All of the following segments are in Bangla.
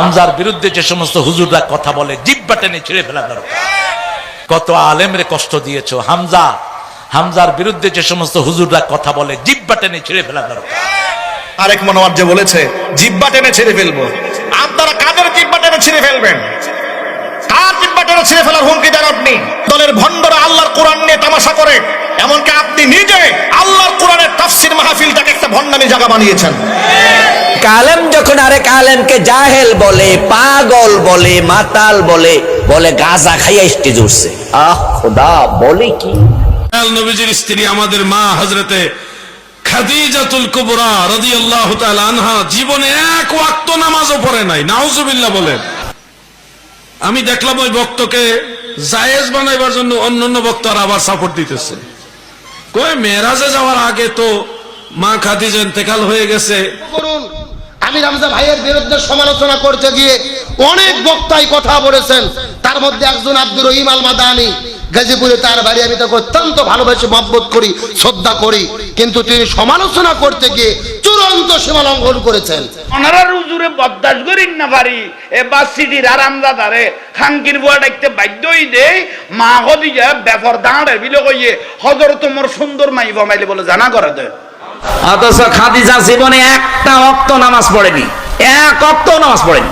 হামজার বিরুদ্ধে যে সমস্ত হুজুররা কথা বলে জিব্বা টেনে ছিঁড়ে ফেলা দরকার কত আলেমরে কষ্ট দিয়েছ, হামজা। হামজার বিরুদ্ধে যে সমস্ত হুজুররা কথা বলে জিব্বা টেনে ছিঁড়ে ফেলা দরকার আরেক মনোয়ার যে বলেছে জিব্বা টেনে ছেড়ে ফেলব। আপনারা কাদের জিব্বা টেনে ছিঁড়ে ফেলবেন? কার জিব্বা টেনে ছিঁড়ে ফেলার হুমকি দেন আপনি? দলের ভণ্ডরা আল্লাহর কোরআন নিয়ে তামাশা করে, এমনকি আপনি নিজে আল্লাহর কোরআনের তাফসির মাহফিলটাকে একটা ভণ্ডামি জায়গা বানিয়েছেন। কালেম যখন আরেক আলেমকে জাহেল বলে, পাগল বলে, মাতাল বলে বলে গাঁজা খাইয়া স্টেজ উঠছে আহ, খোদা, বলে কি? নবীজির স্ত্রী আমাদের মা হজরতে আনহা জীবনে পড়ে নাই আমি দেখলাম ওই ভক্তকে জায়েজ বানাইবার জন্য অন্য অন্যান্য বক্তারা আবার সাপোর্ট দিতেছে। কই মেরাজে যাওয়ার আগে তো মা খাদিজা ইন্তেকাল হয়ে গেছে। আমি রামজা ভাইয়ের বিরুদ্ধে সমালোচনা করতে গিয়ে অনেক বক্তাই কথা বলেছেন। তার মধ্যে একজন আব্দুর রহিম আল মাদানি গাজীপুরে তার বাড়ি, আমি তাকে অত্যন্ত ভালোবেসে মহব্বত করি, শ্রদ্ধা করি। কিন্তু তিনি সমালোচনা করতে গিয়ে চূড়ান্ত সীমা লঙ্ঘন করেছেন। ওনারা রুজুরে বদাস করিন না পারি এ বাসিটির আরামদা দারে খাঙ্কির বুয়া দেখতে বাধ্যই দে মা হদি যা ব্যাপার দাঁড়ে বিলো কইয়ে হজর তোমার সুন্দর মাই বমাইলে বলে জানা করে দে অথচ খাদিজা জীবনে একটা অক্ত নামাজ পড়েনি। এক অক্ত নামাজ পড়েনি।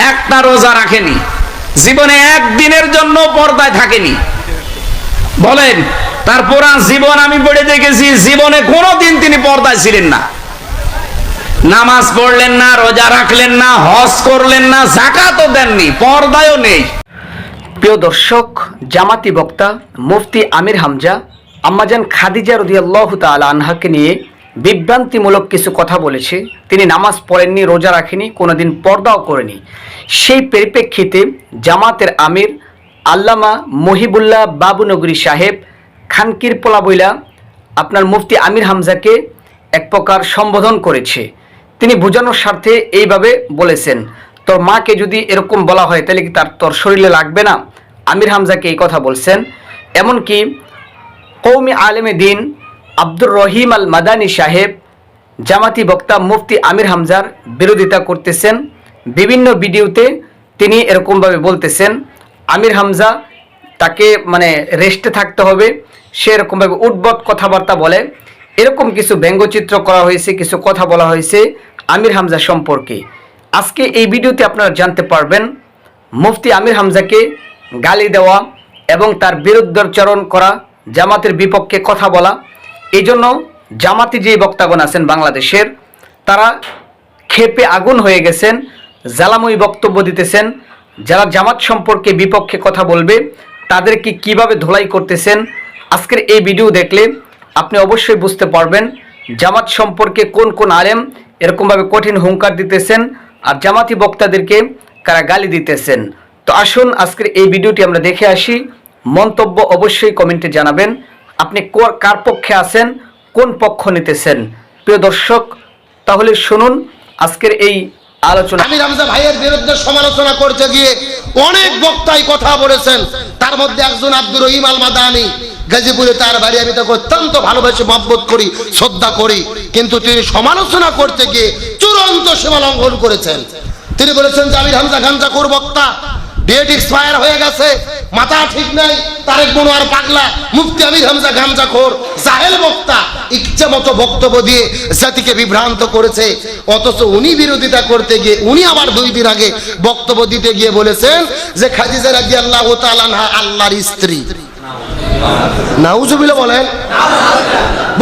একটা রোজা রাখেনি। জীবনে একদিনের জন্য পর্দায় থাকেনি। বলেন, তার পুরা জীবন আমি পড়ে দেখেছি, জীবনে কোনোদিন তিনি পর্দায় ছিলেন না। নামাজ পড়লেন না, রোজা রাখলেন না, হজ করলেন না জাকাতও দেননি, পর্দায়ও নেই। প্রিয় দর্শক, জামাতি বক্তা মুফতি আমির হামজা আম্মাজান খাদিজা রদিয়াল্লাহ তালা আনহাকে নিয়ে বিভ্রান্তিমূলক কিছু কথা বলেছে। তিনি নামাজ পড়েননি, রোজা রাখেনি, কোনোদিন পর্দাও করেনি। সেই পরিপ্রেক্ষিতে জামাতের আমির আল্লামা মহিবুল্লাহ বাবুনগরী সাহেব খানকির পোলা বইলা আপনার মুফতি আমির হামজাকে এক প্রকার সম্বোধন করেছে। তিনি বোঝানোর স্বার্থে এইভাবে বলেছেন, তোর মাকে যদি এরকম বলা হয়, তাহলে কি তার তোর শরীরে লাগবে না? আমির হামজাকে এই কথা বলছেন। এমনকি কৌমি আলেমে দিন আব্দুর রহিম আল মাদানী সাহেব, জামাতি বক্তা মুফতি আমির হামজার বিরোধিতা করতেছেন। বিভিন্ন ভিডিওতে তিনি এরকমভাবে বলতেছেন, আমির হামজা তাকে মানে রেস্টে থাকতে হবে, সে এরকমভাবে উদ্ভট কথাবার্তা বলে। এরকম কিছু ব্যঙ্গচিত্র করা হয়েছে, কিছু কথা বলা হয়েছে আমির হামজা সম্পর্কে। আজকে এই ভিডিওতে আপনারা জানতে পারবেন, মুফতি আমির হামজাকে গালি দেওয়া এবং তার বিরুদ্ধাচরণ করা জামাতের বিপক্ষে কথা বলা। এই জন্য জামাতি যে বক্তাগণ আছেন বাংলাদেশের, তারা ক্ষেপে আগুন হয়ে গেছেন, জ্বালাময়ী বক্তব্য দিতেছেন। যারা জামাত সম্পর্কে বিপক্ষে কথা বলবে, তাদেরকে কীভাবে ধোলাই করতেছেন, আজকের এই ভিডিও দেখলে আপনি অবশ্যই বুঝতে পারবেন জামাত সম্পর্কে কোন কোন আলেম এরকমভাবে কঠিন হুঙ্কার দিতেছেন আর জামাতি বক্তাদেরকে কারা গালি দিতেছেন। তো আসুন আজকের এই ভিডিওটি আমরা দেখে আসি। মন্তব্য অবশ্যই কমেন্টে জানাবেন। আপনি কার পক্ষে আছেন? কোন পক্ষ নিতেছেন? প্রিয় দর্শক, তাহলে শুনুন আজকের এই আলোচনা আমি রামজা ভাইয়ের বিরুদ্ধে সমালোচনা করতে গিয়ে অনেক বক্তাই কথা বলেছেন। তার মধ্যে একজন আব্দুর রহিম আল মাদানি গাজীপুরে তার বাড়ি। আমি তাকে অত্যন্ত ভালোবেসে মহব্বত করি, শ্রদ্ধা করি। কিন্তু তিনি সমালোচনা করতে গিয়ে চূড়ান্ত সীমা লঙ্ঘন করেছেন। তিনি বলেছেন জামির হামজা খামজা কোর বক্তা ডেট এক্সপায়ার হয়ে গেছে। মাথা ঠিক নাই, তারেক মনোয়ার পাগলা, মুফতি আমির হামজা গামজা খোর জাহেল বক্তা, ইচ্ছা মতো বক্তব্য দিয়ে জাতিকে বিভ্রান্ত করেছে। অথচ উনি বিরোধিতা করতে গিয়ে, উনি আবার দুই দিন আগে বক্তব্য দিতে গিয়ে বলেছেন যে খাদিজা রাজি আল্লাহ আল্লাহর স্ত্রী। নাউজুবিল্লাহ বলেন।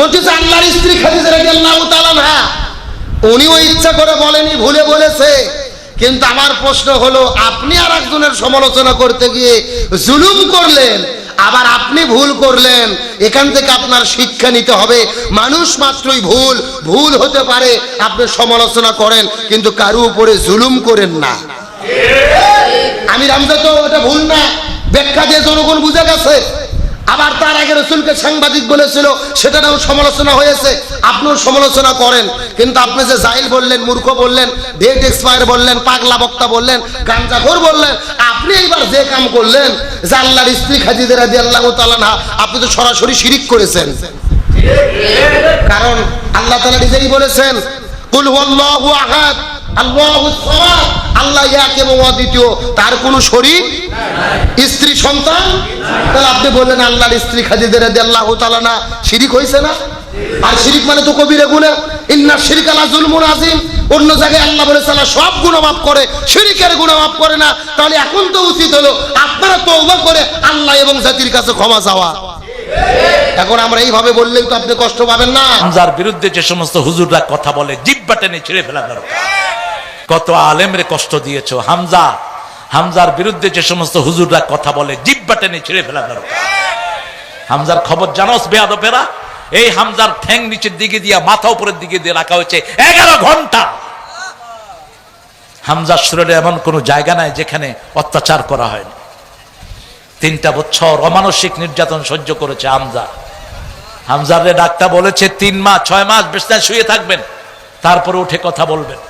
বলতেছে আল্লাহর স্ত্রী খাদিজা রাজি আল্লাহ উনিও ইচ্ছা করে বলেনি, ভুলে বলেছে। কিন্তু আমার প্রশ্ন হলো আপনি আর একজনের সমালোচনা করতে গিয়ে জুলুম করলেন আবার আপনি ভুল করলেন এখান থেকে আপনার শিক্ষা নিতে হবে। মানুষ মাত্রই ভুল ভুল হতে পারে আপনি সমালোচনা করেন কিন্তু কারও উপরে জুলুম করেন না। আমি রামজা তো ওটা ভুল না ব্যাখ্যা দিয়ে জনগণ বুঝে গেছে। আবার তার আগে রসুলকে সাংবাদিক বলেছিল, সেটারও সমালোচনা হয়েছে। আপনিও সমালোচনা করেন। কিন্তু আপনি যে জাইল বললেন, মূর্খ বললেন ডেট এক্সপায়ার বললেন, পাগলা বক্তা বললেন, গাঞ্জাখোর বললেন, আপনি এইবার যে কাম করলেন, যে আল্লাহর স্ত্রী খাজিদের আদি আল্লাহ তালানা আপনি তো সরাসরি শিরিক করেছেন। কারণ আল্লাহ তালা নিজেই বলেছেন, কুল আহাদ। আল্লাহ এক এবং অদ্বিতীয়। তার শরীর স্ত্রী সন্তান তাহলে আপনি বললেন আল্লাহর স্ত্রী খাদিজা রাদিয়াল্লাহু তাআলা না। শিরিক হয়েছে না? আর শিরিক মানে তো কবিরে ইন্না শিরিক জুলমুন আজিম অন্য জায়গায় আল্লাহ বলে সালা সব গুণ মাফ করে। শিরিকের গুণ মাফ করে না। তাহলে এখন তো উচিত হলো আপনারা তওবা করে আল্লাহ এবং জাতির কাছে ক্ষমা চাওয়া। এখন আমরা এইভাবে বললেই তো আপনি কষ্ট পাবেন না। হামজার বিরুদ্ধে যে সমস্ত হুজুররা কথা বলে, জিব্বা টেনে ছিঁড়ে ফেলা দরকার। কত আলেমরে কষ্ট দিয়েছ, হামজা। হামজার বিরুদ্ধে যে সমস্ত হুজুররা কথা বলে, জিব্বা টেনে ছিঁড়ে ফেলা দরকার হামজার খবর জানোস বেয়াদপেরা এই হামজার ঠ্যাং নিচের দিকে দিয়া, মাথা উপরের দিকে দিয়ে রাখা হয়েছে এগারো ঘণ্টা। হামজার শরীরে এমন কোনো জায়গা নাই যেখানে অত্যাচার করা হয়নি। তিনটা বছর অমানসিক নির্যাতন সহ্য করেছে হামজা। হামজারে ডাক্তার বলেছে, তিন মাস, ছয় মাস বিছনায় শুয়ে থাকবেন, তারপরে উঠে কথা বলবেন।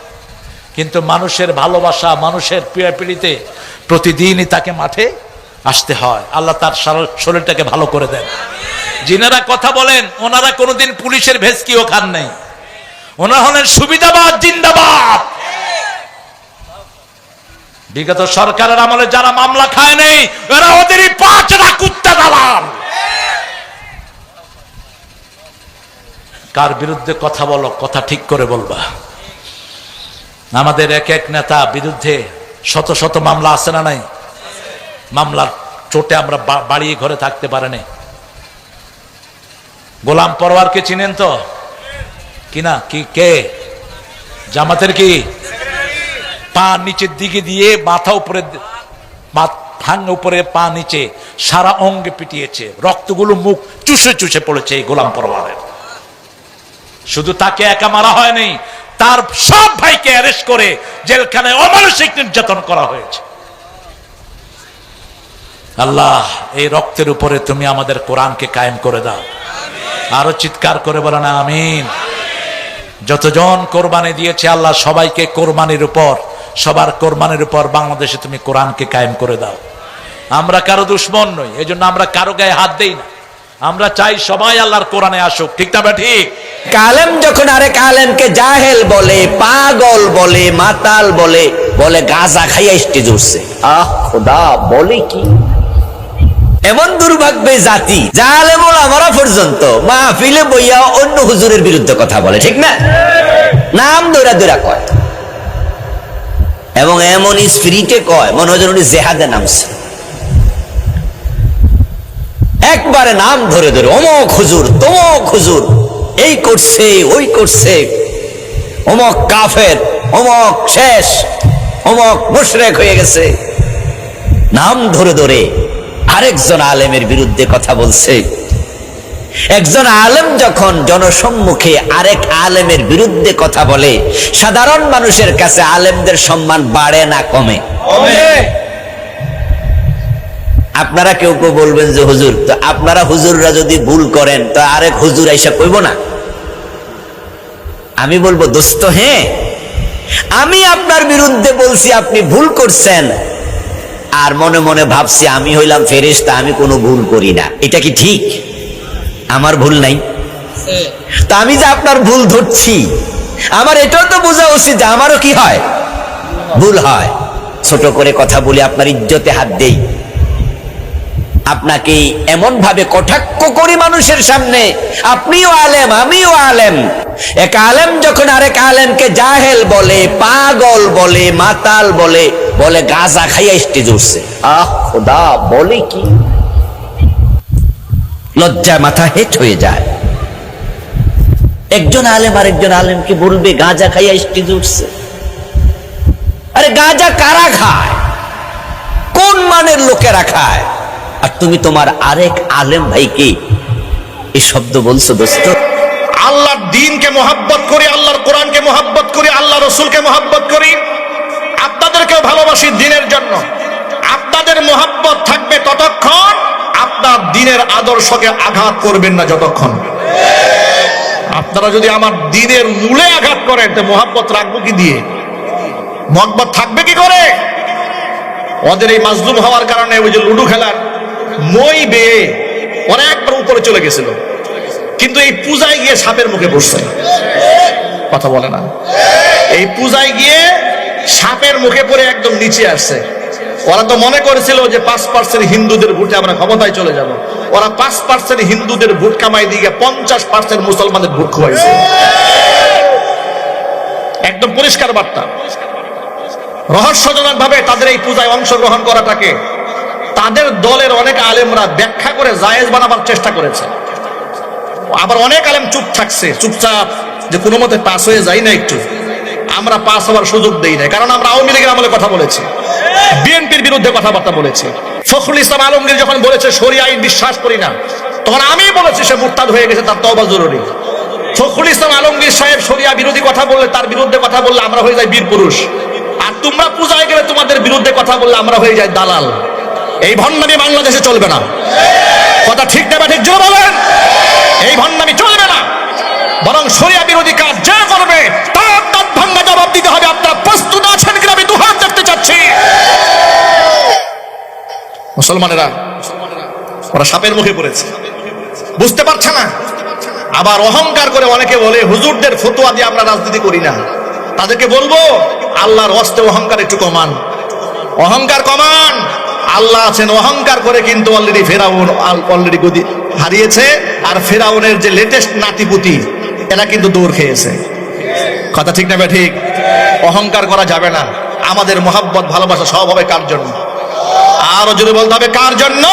কিন্তু মানুষের ভালোবাসা, মানুষের পিড়াপিড়িতে প্রতিদিনই তাকে মাঠে আসতে হয়। আল্লাহ তার শরীরটাকে ভালো করে দেন। যিনারা কথা বলেন, ওনারা কোনোদিন পুলিশের ভেসকিও খান নাই। ওনারা হলেন সুবিধাবাদ, জিন্দাবাদ। বিগত সরকারের আমলে যারা মামলা খায় নেই, এরা ওদেরই পাঁচটা কুত্তা দালাল। কার বিরুদ্ধে কথা বলো, কথা ঠিক করে বলবা। আমাদের এক এক নেতা বিরুদ্ধে শত শত মামলা আছে না নাই? মামলার চোটে আমরা বাড়িয়ে ঘরে থাকতে পারেনি গোলাম পরওয়ারকে চিনেন তো? কিনা কি? কে? জামাতের কি? পা নিচের দিকে দিয়ে মাথা উপরে ঠাং উপরে পা নিচে সারা অঙ্গে পিটিয়েছে। রক্তগুলো মুখ চুষে চুষে পড়েছে এই গোলাম পরওয়ারের শুধু তাকে একা মারা হয়নি তার সব ভাইকে অ্যারেস্ট করে জেলখানায় অমানসিক নির্যাতন করা হয়েছে। আল্লাহ, এই রক্তের উপরে তুমি আমাদের কোরআনকে কায়েম করে দাও। আরও চিৎকার করে বলো না, আমিন। যতজন কোরবানি দিয়েছে, আল্লাহ সবাইকে কোরবানির উপর, সবার কোরবানির উপর বাংলাদেশে তুমি কোরআনকে কায়েম করে দাও। আমরা কারও দুশ্মন নই এই আমরা কারও গায়ে হাত দেই না। আমরা চাই সবাই আল্লাহর কোরআনে আসুক, ঠিক না ঠিক? কালেম যখন আরেক আলেমকে জাহেল বলে পাগল বলে মাতাল বলে বলে গাঁজা খাইয়া স্টেজ উঠছে। আহ খোদা বলে কি? এমন দুর্ভাগ্য জাতি জালেম আমরা পর্যন্ত মাহফিলে বইয়া অন্য হুজুরের বিরুদ্ধে কথা বলে ঠিক না? নাম দৌড়া দৌড়া কয়। এবং এমন স্পিরিটে কয় মনে হয় উনি জেহাদে নামছে। একবারে নাম ধরে ধরে অমক হুজুর তমক হুজুর এই করছে, ওই করছে। অমক কাফের, অমক শেষ, অমক মুশরেক হয়ে গেছে। নাম ধরে ধরে আরেকজন আলেমের বিরুদ্ধে কথা বলছে। একজন আলেম যখন জনসম্মুখে আরেক আলেমের বিরুদ্ধে কথা বলে, সাধারণ মানুষের কাছে আলেমদের সম্মান বাড়ে না, কমে। আপনারা কেউ কেউ বলবেন যে হুজুর, তো আপনারা হুজুররা যদি ভুল করেন, তো আরেক হুজুর আইসা কইব না? আমি বলব, দোস্ত হ্যাঁ আমি আপনার বিরুদ্ধে বলছি, আপনি ভুল করছেন। আর মনে মনে ভাবছি, আমি হইলাম ফেরেশতা, আমি কোনো ভুল করি না। এটা কি ঠিক? আমার ভুল নাই? তা আমি যে আপনার ভুল ধরছি, আমার এটাও তো বোঝা উচিত যে আমারও কি হয়? ভুল হয়। ছোট করে কথা বলে, আপনার ইজ্জতে হাত দেই। আপনাকে এমন ভাবে কটাক্ষ করি মানুষের সামনে। আপনিও আলেম, আমিও আলেম। এক আলেম যখন আরেক আলেমকে জাহেল বলে, পাগল বলে, মাতাল বলে বলে গাঁজা খাইয়া স্টেজ উঠছে আহ, খোদা, বলে কি? লজ্জায় মাথা হেট হয়ে যায়। একজন আলেম আরেকজন আলেমকে বলবে, গাঁজা খাইয়া স্টেজ উঠছে আরে গাঁজা কারা খায়? কোন মানের লোকেরা খায়? আর তুমি তোমার আরেক আলেম ভাইকে এই শব্দ বলছো দোস্ত? আল্লাহর দিনকে মোহাব্বত করি, আল্লাহর কোরআনকে মোহাব্বত করি আল্লাহ রসুলকে মোহাব্বত করি। আপনাদেরকেও ভালোবাসি দিনের জন্য। আপনাদের মোহাব্বত থাকবে ততক্ষণ আপনার দিনের আদর্শকে আঘাত করবেন না যতক্ষণ। আপনারা যদি আমার দিনের মূলে আঘাত করেন, তো মোহাব্বত রাখব কি দিয়ে? মোহাব্বত থাকবে কি করে? ওদের এই মাজলুম হওয়ার কারণে ওই যে লুডু খেলার মই বেয়ে অনেকবার উপরে চলে গেছিল। কিন্তু এই পূজায় গিয়ে সাপের মুখে পড়ছে। কথা বলে না। এই পূজায় গিয়ে সাপের মুখে পড়ে একদম নিচে আসছে। ওরা তো মনে করেছিল যে পাঁচ পার্সেন্ট হিন্দুদের ভোটে আমরা ক্ষমতায় চলে যাব। ওরা পাঁচ পার্সেন্ট হিন্দুদের ভোট কামাই দিয়ে পঞ্চাশ পার্সেন্ট মুসলমানদের ভোট খোয়াইছে। একদম পরিষ্কার বার্তা। রহস্যজনক ভাবে তাদের এই পূজায় অংশগ্রহণ করাটাকে তাদের দলের অনেক আলেমরা ব্যাখ্যা করে জায়েজ বানাবার চেষ্টা করেছে। আবার অনেক আলেম চুপ থাকছে, চুপচাপ যে কোনো মতে পাস হয়ে যাই না একটু। আমরা পাস হওয়ার সুযোগ দেই না কারণ আমরা আওয়ামী লীগের আমলে কথা বলেছি। বিএনপির বিরুদ্ধে কথাবার্তা বলেছি। ফখরুল ইসলাম আলমগীর যখন বলেছে সরি আইন বিশ্বাস করি না, তখন আমি বলেছি সে মুরতাদ হয়ে গেছে, তার তবা জরুরি। ফখরুল ইসলাম আলমগীর সাহেব সরিয়া বিরোধী কথা বললে, তার বিরুদ্ধে কথা বললে আমরা হয়ে যাই বীর পুরুষ। আর তোমরা পূজায় গেলে তোমাদের বিরুদ্ধে কথা বললে আমরা হয়ে যাই দালাল। এই ভণ্ডামি বাংলাদেশে চলবে না। কথা ঠিক না ঠিক জোরে বলেন। এই ভণ্ডামি চলবে না। বরং সরিয়া বিরোধী কাজ যা করবে, তার দাঁত ভাঙ্গা জবাব দিতে হবে। আপনারা প্রস্তুত আছেন কিনা আমি দুহাত দেখতে চাচ্ছি। মুসলমানেরা, ওরা সাপের মুখে পড়েছে। বুঝতে পারছে না? আবার অহংকার করে অনেকে বলে, হুজুরদের ফতোয়া দিয়ে আমরা রাজনীতি করি না। তাদেরকে বলব, আল্লাহর হস্তে অহংকার একটু কমান। অহংকার কমান। আল্লাহ আছেন, অহংকার করে কিন্তু অলরেডি ফেরাউন অলরেডি গদি হারিয়েছে। আর ফেরাউনের যে লেটেস্ট নাতিপুতি, এরা কিন্তু দৌড় খেয়েছে। কথা ঠিক না ঠিক অহংকার করা যাবে না। আমাদের মোহাব্বত, ভালোবাসা সব হবে কার জন্য? আরও জোরে বলতে হবে, কার জন্য?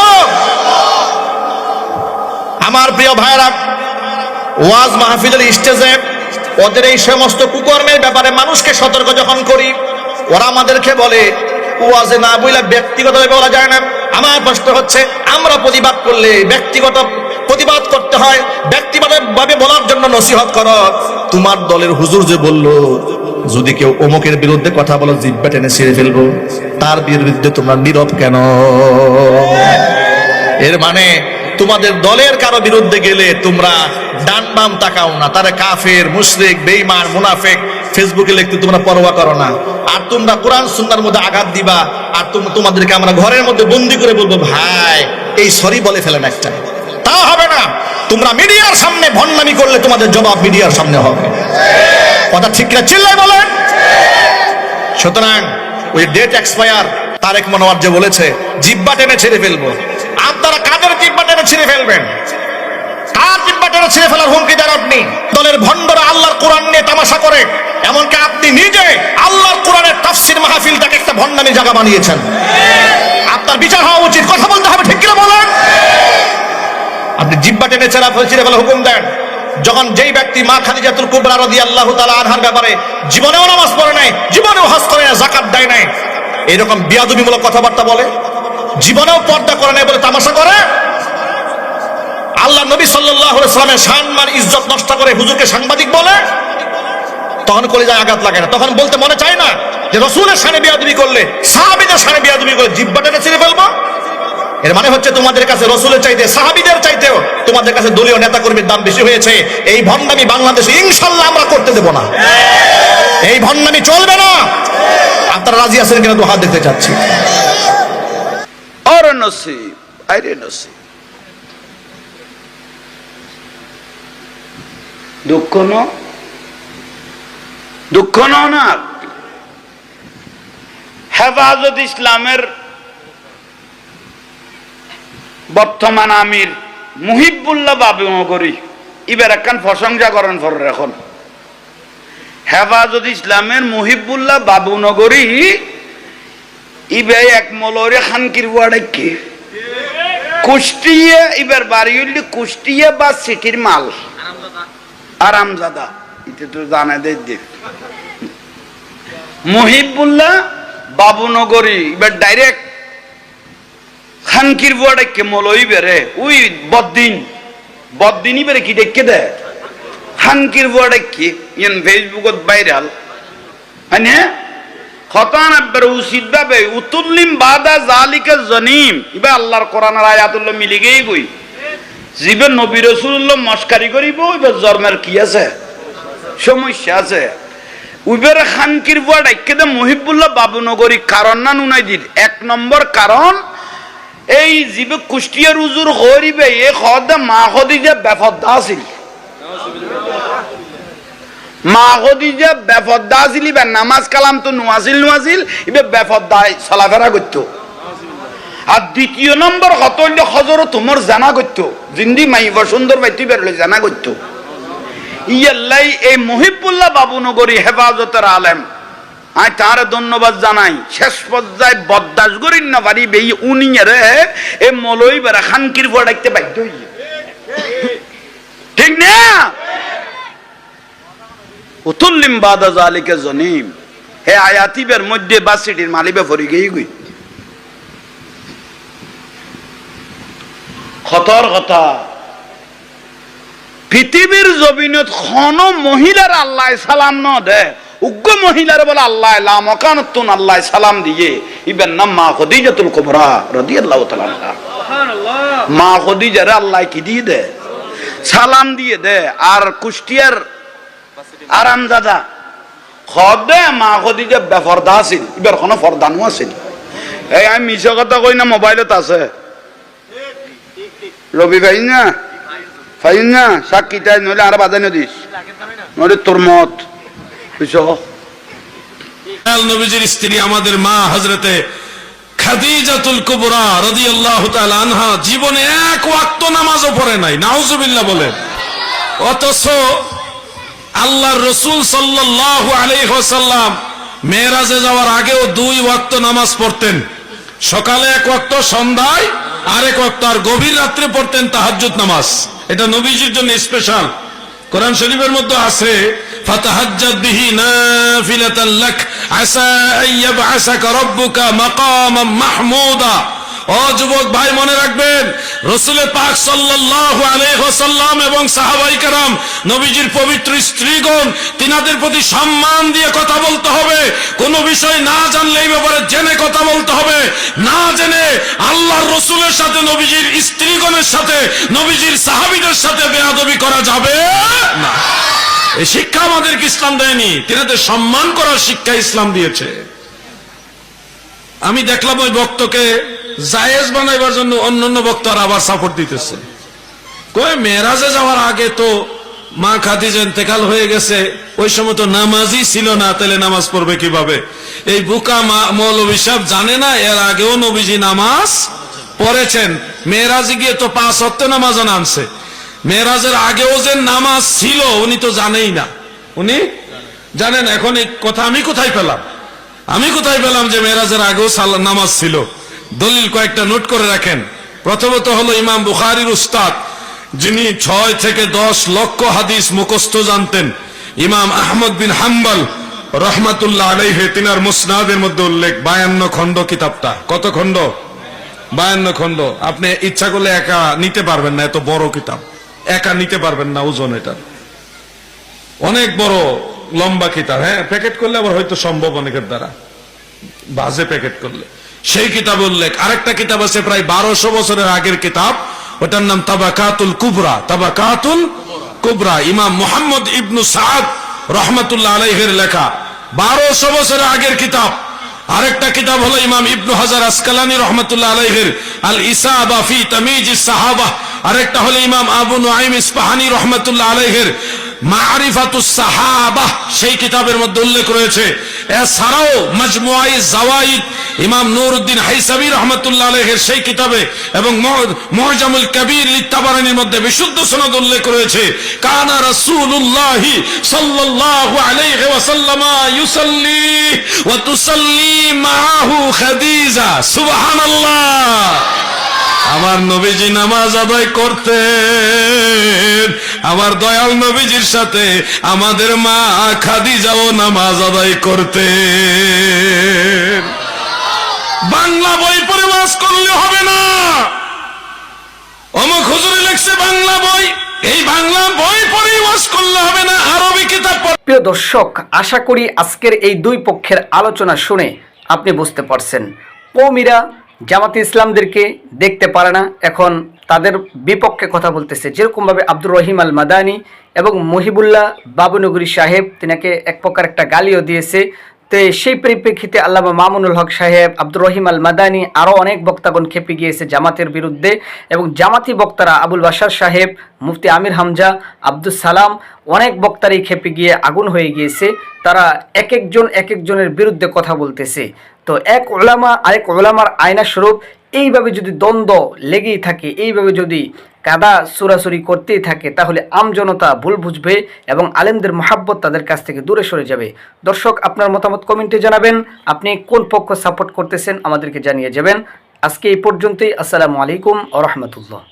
আমার প্রিয় ভাইরা ওয়াজ মাহফিলের স্টেজে ওদের এই সমস্ত কুকর্মের ব্যাপারে মানুষকে সতর্ক যখন করি, ওরা আমাদেরকে বলে ওয়াজে না বইলে ব্যক্তিগত বলা যায় না। আমার প্রশ্ন হচ্ছে, আমরা প্রতিবাদ করলে ব্যক্তিগত প্রতিবাদ করতে হয় ব্যক্তিগত ভাবে বলার জন্য নসিহত কর। তোমার দলের হুজুর যে বলল, যদি কেউ অমুকের বিরুদ্ধে কথা বলো, জিব্বা টেনে ছিঁড়ে ফেলব। তার বিরুদ্ধে তোমরা নীরব কেন? এর মানে তোমাদের দলের কারও বিরুদ্ধে গেলে তোমরা ডান বাম তাকাও না। তারা কাফের, মুশরিক, বেঈমান, মুনাফেক। ফেসবুকে লিখতে তোমরা পরোয়া করো না। আর তোমরা কোরআন সুন্নার মধ্যে আঘাত দিবা, আর তোম- তোমাদেরকে আমরা ঘরের মধ্যে বন্দি করে বলব, ভাই, এই সরি বলে ফেলেন একটা। তা হবে না। তোমরা মিডিয়ার সামনে ভণ্ডামি করলে তোমাদের জবাব মিডিয়ার সামনে হবে। কথা ঠিক না চিল্লাই বলেন? সুতরাং ওই ডেট এক্সপায়ার তারেক মনোয়ার যে বলেছে, জিব্বা টেনে ছেড়ে ফেলব। আপনারা কাদের জিব্বা টেনে ছেড়ে ফেলবেন? কার জিব্বা টেনে ছেড়ে ফেলার হুমকি দেন আপনি। দলের ভণ্ডরা আল্লাহর কোরআন নিয়ে তামাশা করে। এমনকি আপনি নিজে আল্লাহর কোরআনের তাফসির মাহফিলটাকে একটা ভণ্ডামি জায়গা বানিয়েছেন। আপনার বিচার হওয়া উচিত। কথা বলতে হবে, ঠিক কিনা বলেন? আপনি জিব্বা টেনে ছেড়া ছিঁড়ে ফেলা হুকুম দেন। যখন যেই ব্যক্তি মা খাদিজাতুল কুবরা রাদিয়াল্লাহু তাআলা আনহার ব্যাপারে জীবনেও নামাজ পড়ে নাই, জীবনেও হজ করে নাই জাকাত দেয় নাই এরকম বিয়াদবিমূলক কথাবার্তা বলে, জীবনেও পর্দা করে নাই বলে তামাশা করে আল্লাহ নবী সাল্লামের সান্মান ইজ্জত নষ্ট করে হুজুরকে সাংবাদিক বলে, তখন কলে যায় আঘাত লাগে না। তখন বলতে মনে চায় না যে রসুলের সানে বিয়াদবি করলে, সাহাবিদের সানে বিয়াদবি করলে জিব্বাটা ছিঁড়ে ফেলব। এর মানে হচ্ছে তোমাদের কাছে রসুলের চাইতে, সাহাবিদের চাইতেও তোমাদের কাছে দলীয় নেতা কর্মীর দাম বেশি হয়েছে। এই ভণ্ডামি বাংলাদেশে ইনশাল্লাহ আমরা করতে দেব না। এই ভণ্ডামি চলবে না। আপনারা রাজি আছেন কিনা দু হাত দেখতে চাচ্ছি। আর আইরে নসিব দুঃখ ন? দুঃখ ন হেফাজত ইসলামের বর্তমান আমির মুহিবুল্লাহ বাবু করি এবার একখান প্রশংসা করেন ফর এখন। হেফাজত ইসলামের মুহিবুল্লাহ বাবু নগরী, ইবে এক মলরে খানকির ওয়াড়াইকে কুষ্টিয়া এবার বাড়ি হইলে কুষ্টিয়া বা সিটির মাল। আরামজাদা। এটা তো জানা দে দে। মহিবুল্লাহ বাবুনগরী, এবার ডাইরেক্ট খানকির বুয়াডাকে মলই বেরে উই বদিন বদিনই বেরে কি দেখকে দে? খানকির বুয়াডাকে ইয়ান ফেসবুকত ভাইরাল হ্যাঁ খতান আব্বার উচিত ভাবে উতুল্লিম বাদা জালিকা জনিম। ইবা আল্লাহর কোরআনের আয়াতুল্লাহ মিলি গেই বই। জিবে নবী রসুল্লাহ মস্কারি করিব, এবার জন্মের কি আছে? সমস্যা আছে। উবের খানকির বুয়া ডাইকে দে মহিবুল্লাহ বাবুনগরী কারণ না নুনাই দিল এক নম্বর কারণ, এই জিবে কুষ্টিয়ার উজুর হরিবে এ খদা মা যে বেফদ্দা আছিল। মা খদিজা বেফদ্দা আছিল ইবে নামাজ কালাম তো নোয়াজিল নোয়াজিল ইবে বেফদ্দায় চলাফেরা করতো। আর দ্বিতীয় নম্বর কত হজর তোমার জানা করতো। জিন্দি মাইব সুন্দর বাইতি বেরোলে জানা করতো। ইয়াল্লাই, এই মহিবুল্লাহ বাবুনগরী হেফাজতের আলেম। আমি তার ধন্যবাদ জানাই। শেষ পর্যায়ে বদাস করিন না পারি বেই উনিয়ারে এ মলই বেড়া খানকির ডাকতে বাধ্য ঠিক না? উতুল্লিম বাদা জালিকে জনিম। হে আয়াতিবের মধ্যে বাসিটির মালিবে ফরি গেই গই। খতর কথা। পৃথিবীর জমিনত খন মহিলার আল্লাহ সালাম ন দে। উগ্র মহিলার বলে আল্লাহ লামকানতুন আল্লাহ সালাম দিয়ে। ইবেন নাম মা খদিজাতুল কুবরা রাদিয়াল্লাহু তাআলা। মা খদিজারে আল্লাহ কি দিয়ে দে? সালাম দিয়ে দে। আর কুষ্টিয়ার আরাম দাদা খদে মা খদিজা বেফরদা আছিল। ইবার কোনো ফরদানো আছিল। এই আমি মিছা কথা কই না মোবাইলত আছে। রবি ভাই না? ফাইন না? সাক্ষীটাই নইলে আর বাজানো দিস। নইলে তোর মত। বুঝছ? নবীজির স্ত্রী আমাদের মা হজরতে খাদিজাতুল কুবরা আনহা জীবনে এক ওয়াক্ত নামাজও পড়ে নাই। নাউজুবিল্লাহ বলেন। অথচ আল্লাহর রসুল সাল্লাল্লাহু আলাইহি ওয়াসাল্লাম যাওয়ার আগেও দুই ওয়াক্ত নামাজ পড়তেন। সকালে এক ওয়াক্ত, সন্ধ্যায় আরেক ওয়াক্ত গভীর রাত্রে পড়তেন তাহাজ্জুদ নামাজ। এটা নবীজির জন্য স্পেশাল কোরআন শরীফের মধ্যে আছে বিহি নাফিলাতান লাক, আসা আইয়াবআসাকা রাব্বুকা মাকামাম মাহমুদা। ও যুবক ভাই মনে রাখবেন রসুলের পাক সাল্লাল্লাহু আলাইহি ওয়াসাল্লাম এবং সাহাবাই کرام নবীজির পবিত্র স্ত্রীগণ তিনাদের প্রতি সম্মান দিয়ে কথা বলতে হবে কোনো বিষয় না জানলে এই ব্যাপারে জেনে কথা বলতে হবে না জেনে আল্লাহর রসুলের সাথে নবীজির স্ত্রীগণের সাথে নবীজির সাহাবীদের সাথে বেয়াদবি করা যাবে না এই শিক্ষা আমাদেরকে ইসলাম দেয়নি তিনাদের সম্মান করার শিক্ষা ইসলাম দিয়েছে আমি দেখলাম ওই বক্তকে জায়েজ বানাইবার জন্য অন্যান্য বক্তারা আবার সাপোর্ট দিতেছে। কই মেরাজে যাওয়ার আগে তো মা খাদিজা ইন্তেকাল হয়ে গেছে, ওই সময় তো নামাজই ছিল না, তাহলে নামাজ পড়বে কীভাবে? এই বুকা মা- মৌলভী সাহেব জানে না, এর আগেও নবীজি নামাজ পড়েছেন। মেয়েরাজে গিয়ে তো পাঁচ অত্য নামাজ আনছে। মেয়েরাজের আগেও যে নামাজ ছিল, উনি তো জানেই না। উনি জানেন, এখন এই কথা আমি কোথায় পেলাম? আমি কোথায় পেলাম যে মেয়েরাজের আগেও নামাজ ছিল? দলিল কয়েকটা নোট করে রাখেন। প্রথমত হলো ইমাম বুখারির উস্তাদ, যিনি ছয় থেকে দশ লক্ষ হাদিস মুখস্থ জানতেন। ইমাম আহমদ বিন হাম্বল রহমাতুল্লাহ আলাইহে, তিনার মুসনাদের মধ্যে উল্লেখ, বায়ান্ন খণ্ড কিতাবটা। কত খণ্ড? বায়ান্ন খণ্ড। আপনি ইচ্ছা করলে একা নিতে পারবেন না, এত বড় কিতাব। একা নিতে পারবেন না ওজন এটার। অনেক বড়, লম্বা কিতাব হ্যাঁ? প্যাকেট করলে আবার হয়তো সম্ভব অনেকের দ্বারা। বাজে প্যাকেট করলে। সেই কিতাব উল্লেখ। আরেকটা কিতাব আছে প্রায় বারোশো বছরের আগের কিতাব। ওটার নাম তাবাকাতুল কুবরা। তাবাকাতুল কুবরা। ইমাম মোহাম্মদ ইবনু সাদ রহমতুল্লাহ আলাইহের লেখা। বারোশো বছরের আগের কিতাব। আরেকটা কিতাব হলো ইমাম ইবনু হাজার আসকালানি রহমতুল্লাহ আলাইহের আল ইসাবা ফি তামিজ সাহাবা। আরেকটা হলো ইমাম আবু নুআইম ইসপাহানি রহমতুল্লাহ আলাইহের মারিফাতুস সাহাবা, সেই কিতাবের মধ্যে উল্লেখ রয়েছে। এছাড়াও মজমুয়াই জাওয়াইদ, ইমাম নুরউদ্দিন হাইসাবি রহমতুল্লাহ আলাইহের সেই কিতাবে এবং মুআজামুল কবির লিত্তাবারানির মধ্যে বিশুদ্ধ সনদ উল্লেখ রয়েছে। কানা রাসূলুল্লাহি সাল্লাল্লাহু আলাইহি ওয়াসাল্লাম ইউসাল্লি ওয়া তুসাল্লি মাআহু খাদিজা। সুবহানাল্লাহ। আমার নবীজি নামাজ আদায় করতেন। আমার দয়াল নবীজির সাথে আমাদের মা খাদিজাও নামাজ আদায় করতেন বাংলা বই পড়ে ওয়াজ করলে হবে না। অমুক হুজুরে লেখছে বাংলা বই, এই বাংলা বই পড়ে করলে হবে না, আরবি কিতাব প্রিয় দর্শক, আশা করি আজকের এই দুই পক্ষের আলোচনা শুনে আপনি বুঝতে পারছেন। কৌমিরা জামাতে ইসলামদেরকে দেখতে পারে না, এখন তাদের বিপক্ষে কথা বলতেছে। যেরকমভাবে আব্দুর রহিম আল মাদানি এবং মহিবুল্লাহ বাবুনগরী সাহেব তিনাকে এক প্রকার একটা গালিও দিয়েছে। তো সেই পরিপ্রেক্ষিতে আল্লামা মামুনুল হক সাহেব, আব্দুর রহিম আল মাদানি আরও অনেক বক্তাগণ খেপে গিয়েছে জামাতের বিরুদ্ধে এবং জামাতি বক্তারা আবুল বাসার সাহেব, মুফতি আমির হামজা আব্দুল সালাম অনেক বক্তারই খেপে গিয়ে আগুন হয়ে গিয়েছে। তারা এক একজন এক একজনের বিরুদ্ধে কথা বলতেছে। তো এক ওলামা আরেক ওলামার আয়না স্বরূপ এইভাবে যদি দ্বন্দ্ব লেগেই থাকে, এইভাবে যদি কাদা সুরাসুরি করতেই থাকে, তাহলে আমজনতা ভুল বুঝবে এবং আলেমদের মহাব্বত তাদের কাছ থেকে দূরে সরে যাবে। দর্শক, আপনার মতামত কমেন্টে জানাবেন। আপনি কোন পক্ষ সাপোর্ট করতেছেন আমাদেরকে জানিয়ে যাবেন। আজকে এই পর্যন্তই। আসসালামু আলাইকুম ও রহমতুল্লাহ।